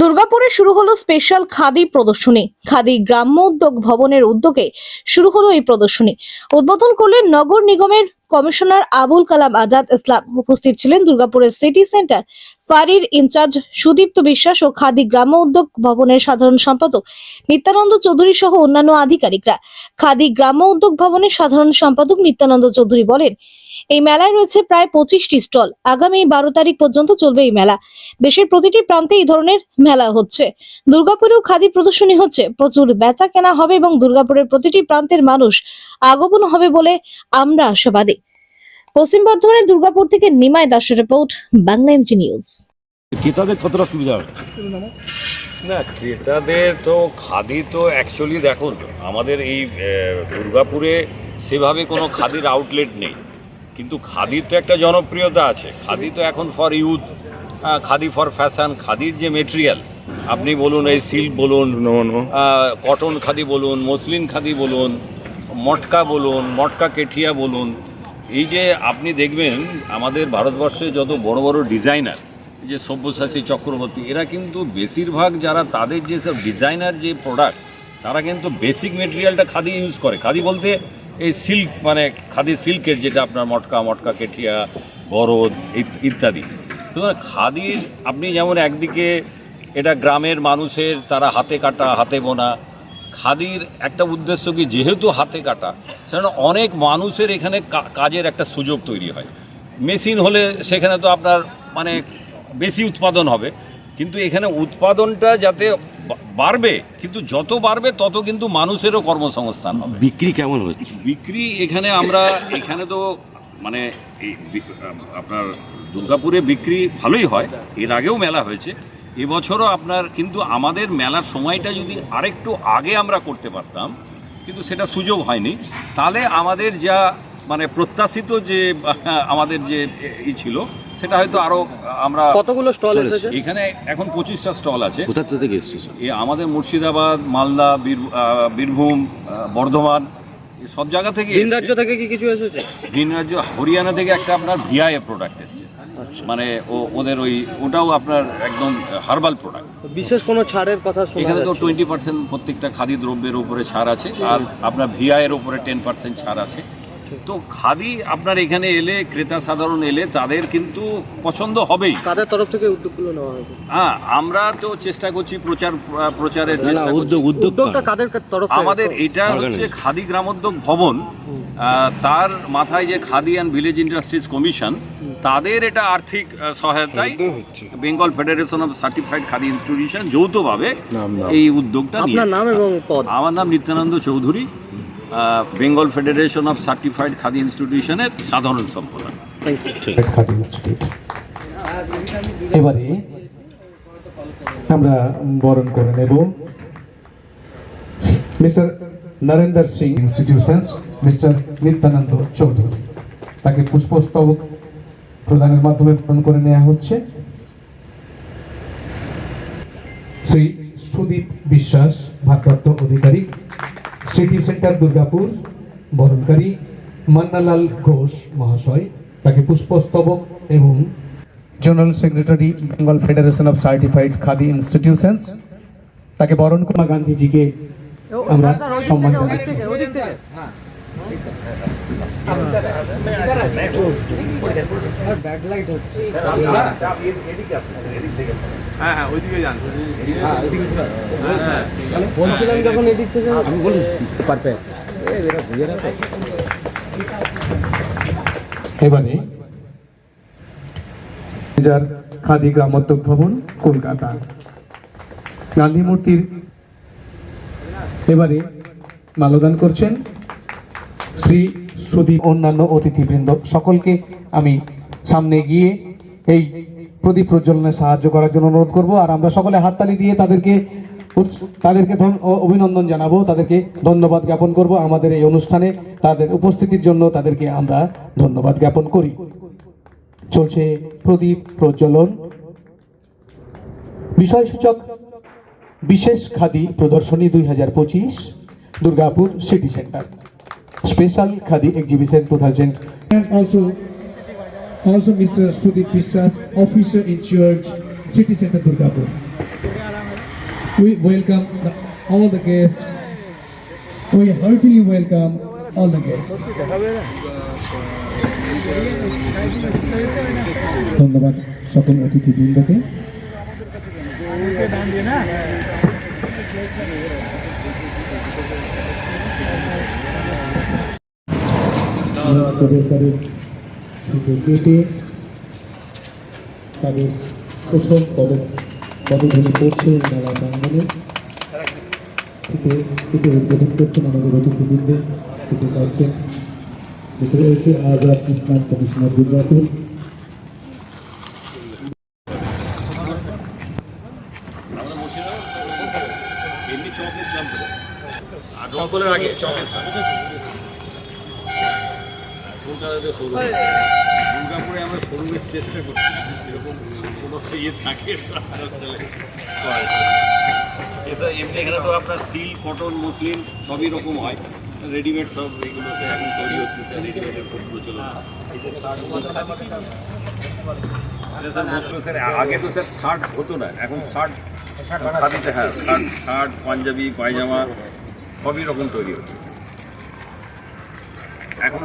দুর্গাপুরে শুরু হলো স্পেশাল খাদি প্রদর্শনী। খাদি গ্রাম্য উদ্যোগ ভবনের উদ্যোগে শুরু হলো এই প্রদর্শনী। উদ্বোধন করলেন নগর নিগমের কমিশনার আবুল কালাম আজাদ ইসলাম। উপস্থিত ছিলেন দুর্গাপুরের সিটি সেন্টার ফাঁড়ির ইনচার্জ সুদীপ্ত বিশ্বাস ও খাদি গ্রাম্য উদ্যোগ ভবনের সাধারণ সম্পাদক নিত্যানন্দ চৌধুরী সহ অন্যান্য আধিকারিকরা। খাদি গ্রাম্য উদ্যোগ ভবনের সাধারণ সম্পাদক নিত্যানন্দ চৌধুরী বলেন এই মেলায় রয়েছে প্রায় পঁচিশটি স্টল। আগামী বারো তারিখ পর্যন্ত চলবে এই মেলা। দেশের প্রতিটি প্রান্তে এই ধরনের মেলা হচ্ছে। দুর্গাপুরেও খাদি প্রদর্শনী হচ্ছে। প্রচুর বেচা কেনা হবে এবং দুর্গাপুরের প্রতিটি প্রান্তের মানুষ আগমন হবে বলে আমরা আশাবাদী। পশ্চিম বর্ধমানের দুর্গাপুর থেকে নিমাই দাসের রিপোর্ট বাংলা এমজি নিউজ। ক্রেতাদের কতটা সুবিধা হচ্ছে? না ক্রেতাদের তো খাদি তো অ্যাকচুয়ালি দেখুন আমাদের এই দুর্গাপুরে সেভাবে কোনো খাদির আউটলেট নেই। কিন্তু খাদির তো একটা জনপ্রিয়তা আছে। খাদি তো এখন for youth khadi for fashion খাদির যে মেটেরিয়াল আপনি বলুন এই সিল্ক বলুন কটন খাদি বলুন মসলিন খাদি বলুন মটকা বলুন মটকা কেঠিয়া বলুন এই যে আপনি দেখবেন আমাদের ভারতবর্ষে যত বড় বড় ডিজাইনার যে সব্যসাচী চক্রবর্তী এরা কিন্তু বেশিরভাগ যারা তাদের যেসব ডিজাইনার যে প্রোডাক্ট তারা কিন্তু বেসিক মেটেরিয়ালটা খাদি ইউজ করে। খাদি বলতে এই সিল্ক মানে খাদি সিল্কের যেটা আপনার মটকা মটকা কেঠিয়া, বরদ ইত- ইত্যাদি। সুতরাং খাদির আপনি যেমন একদিকে এটা গ্রামের মানুষের, তারা হাতে কাটা, হাতে বোনা, খাদির একটা উদ্দেশ্য কি যেহেতু হাতে কাটা সেখানে অনেক মানুষের এখানে কাজের একটা সুযোগ তৈরি হয়। মেশিন হলে সেখানে তো আপনার মানে বেশি উৎপাদন হবে, কিন্তু এখানে উৎপাদনটা যাতে বাড়বে কিন্তু যত বাড়বে তত কিন্তু মানুষেরও কর্মসংস্থান হবে। বিক্রি কেমন হচ্ছে? বিক্রি এখানে আমরা এখানে তো মানে এই আপনার দুর্গাপুরে বিক্রি ভালোই হয় এর আগেও মেলা হয়েছে। এবছরও আপনার কিন্তু আমাদের মেলার সময়টা যদি আরেকটু আগে আমরা করতে পারতাম কিন্তু সেটা সুযোগ হয়নি। তাহলে আমাদের যা মানে প্রত্যাশিত যে আমাদের যে ই ছিল সেটা হয়তো আরও আমরা কতগুলো স্টল এসেছে? এখানে এখন পঁচিশটা স্টল আছে। কোথা থেকে এসেছে আমাদের মুর্শিদাবাদ মালদা বীরভূম বর্ধমান সব জায়গা থেকে ভিন রাজ্য থেকে কি কিছু এসেছে? ভিন রাজ্য হরিয়ানা থেকে একটা আপনার ভিআইএ প্রোডাক্ট এসছে। মানে ও ওদের ওই ওটাও আপনার একদম হার্বাল প্রোডাক্ট বিশেষ কোনো ছাড়ের কথা এখানে তো টোয়েন্টি পার্সেন্ট প্রত্যেকটা খাদি দ্রব্যের উপরে ছাড় আছে। আর আপনার ভিআই এর উপরে টেন পার্সেন্ট ছাড় আছে। তো খাদি আপনার এখানে এলে ক্রেতা সাধারণ এলে তাদের কিন্তু পছন্দ হবেই। কাদের তরফ থেকে উদ্যোগগুলো নেওয়া হয়েছে? হ্যাঁ আমরা তো চেষ্টা করছি প্রচার প্রচারের চেষ্টা উদ্যোগ উদ্যোগ উদ্যোগটা কাদের তরফ আমাদের এটা হচ্ছে. খাদি গ্রামোদ্যোগ ভবন আহ, তার মাথায় যে khadi and village industries commission তাদের এটা আর্থিক সহায়তায় Bengal federation of certified khadi institution যৌথভাবে। এই উদ্যোগটা আপনার নাম এবং পদ? আমার নাম Nityananda Chowdhury. Bengal federation of certified khadi ইনস্টিটিউশনের সাধারণ সম্পাদক। খাদি ইনস্টিটিউট। এবারে আমরা বরণ করে নেব। Mister Narendra Singh institutions mister Nityananda Chowdhury. তাকে পুষ্পস্তবক প্রদানের মাধ্যমে বরণ করে নেওয়া হচ্ছে। শ্রী সুদীপ বিশ্বাস ভারপ্রাপ্ত অধিকারী। সিটি সেন্টার দুর্গাপুর বরণকারী মান্নালাল ঘোষ মহাশয় তাকে পুষ্পস্তবক এবং general secretary Bengal federation of certified khadi institutions তাকে বরণ গান্ধীজিকে আমরা সম্মান জানাচ্ছি এবারে যার খাদি গ্রামোদ্যোগ ভবন কলকাতা। গান্ধী মূর্তির এবারে মালদান করছেন শ্রী সুদীপ অন্যান্য অতিথিবৃন্দ সকলকে আমি সামনে গিয়ে এই প্রদীপ প্রজ্বলনে সাহায্য করার জন্য অনুরোধ করব। আর আমরা সকলে হাততালি দিয়ে তাদেরকে তাদেরকে অভিনন্দন জানাব। তাদেরকে ধন্যবাদ জ্ঞাপন করব। আমাদের এই অনুষ্ঠানে তাদের উপস্থিতির জন্য তাদেরকে আমরা ধন্যবাদ জ্ঞাপন করি। চলছে প্রদীপ প্রজ্বলন। বিষয়সূচক বিশেষ খাদি প্রদর্শনী দুই হাজার পঁচিশ, Durgapur city centre. Special khadi exhibition two thousand and also also Mr. Sudip বিশ্বাস, officer in charge, City Center Durgapur. We welcome the, all the guests. We heartily welcome all the guests. ধন্যবাদ সকল অতিথিবৃন্দকে প্রবেশকারী কেটে তাদের প্রথম পদক পদগুলি করছে মেলা প্রাঙ্গনে থেকে থেকে উদ্বোধন করছেন আমাদের অতিথিবৃন্দ থেকে চাইছেন ভিতরে এসে আজাদ ইসলাম কমিশনার দুর্গাপুর সকলের আগে চকের। কলকাতাতে শোরুম। দুর্গাপুরে আমরা শোরুমের চেষ্টা করছি। এরকম কোনো ইয়ে থাকে এছাড়া এমনি এখানে তো আপনার সিল্ক কটন মুসলিম সবই রকম হয়। রেডিমেড সব এগুলো এখন তৈরি হচ্ছে রেডিমেডের খুব প্রচলন। আগে তো স্যার শার্ট হতো না এখন শার্ট খাদিতে হ্যাঁ শার্ট শার্ট পাঞ্জাবি পায়জামা সবই রকম তৈরি হচ্ছে। এখন